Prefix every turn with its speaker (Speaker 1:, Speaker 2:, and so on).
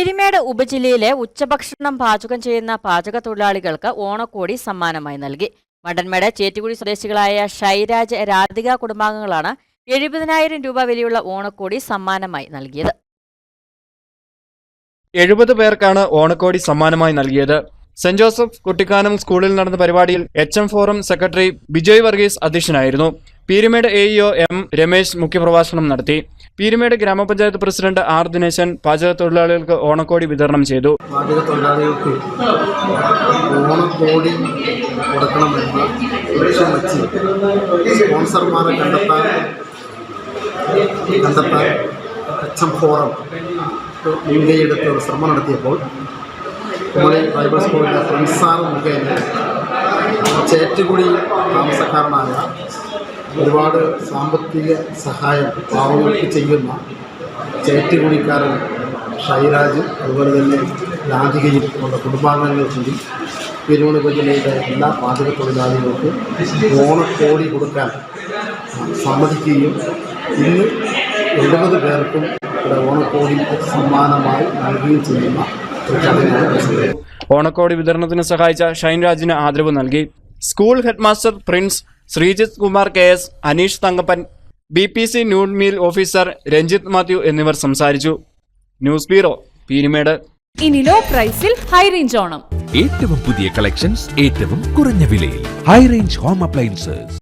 Speaker 1: പീരിമേട് ഉപജില്ലയിലെ ഉച്ചഭക്ഷണം പാചകം ചെയ്യുന്ന പാചക തൊഴിലാളികൾക്ക് ഓണക്കോടി സമ്മാനമായി നൽകി. മണ്ടൻമേട് ചേറ്റുകുടി സ്വദേശികളായ ഷൈരാജ് രാധിക കുടുംബാംഗങ്ങളാണ് എഴുപതിനായിരം രൂപ വിലയുള്ള ഓണക്കോടി സമ്മാനമായി നൽകിയത്.
Speaker 2: എഴുപത് പേർക്കാണ് ഓണക്കോടി സമ്മാനമായി നൽകിയത്. സെന്റ് ജോസഫ് കുട്ടിക്കാനം സ്കൂളിൽ നടന്ന പരിപാടിയിൽ H M forum secretary Bijoy Varghese അധ്യക്ഷനായിരുന്നു. Peerumedu A E O M Ramesh മുഖ്യപ്രഭാഷണം നടത്തി. പീരുമേട് ഗ്രാമപഞ്ചായത്ത് പ്രസിഡന്റ് ആർ ദിനേശൻ പാചക തൊഴിലാളികൾക്ക് ഓണക്കോടി വിതരണം ചെയ്തു.
Speaker 3: പാചക തൊഴിലാളികൾക്ക് ഓണക്കോടി കൊടുക്കണമെന്ന് ലക്ഷ്യം വെച്ച് സ്പോൺസർമാരെ കണ്ടെത്താൻ കണ്ടെത്താൻ എച്ച് എം ഫോറം ഇന്ത്യയെടുത്ത് ഒരു ശ്രമം നടത്തിയപ്പോൾ നമ്മുടെ ബൈബിൾ സ്കൂളിലെ ഫ്രണ്ട്സാർ മുഖേന ചേറ്റുകുടി താമസക്കാരനായ ഒരുപാട് സാമ്പത്തിക സഹായം പാവങ്ങൾക്ക് ചെയ്യുന്ന ചേറ്റുകുടിക്കാരൻ ഷൈരാജ് അതുപോലെ തന്നെ രാധികയും നമ്മുടെ കുടുംബാംഗങ്ങൾ കൂടി പെരുമണ ജില്ലയിലെ എല്ലാ പാചക തൊഴിലാളികൾക്കും ഓണക്കോടി കൊടുക്കാൻ സമ്മതിക്കുകയും ഇന്ന് എഴുപത് പേർക്കും ഇവിടെ ഓണക്കോടി സമ്മാനമായി നൽകുകയും ചെയ്യുന്ന
Speaker 2: ഓണക്കോടി വിതരണത്തിന് സഹായിച്ച ഷൈൻ രാജിന് ആദരവ് നൽകി. School headmaster Prince Sreejith Kumar K S Aneesh Thankappan B P C noon meal officer Ranjith Mathew എന്നിവർ സംസാരിച്ചു. News bureau Peerumedu.
Speaker 4: ഇനി ലോ പ്രൈസിൽ ഹൈ റേഞ്ച് ഓണം.
Speaker 5: ഏറ്റവും പുതിയ കളക്ഷൻസ് ഏറ്റവും കുറഞ്ഞ വിലയിൽ. High range home appliances.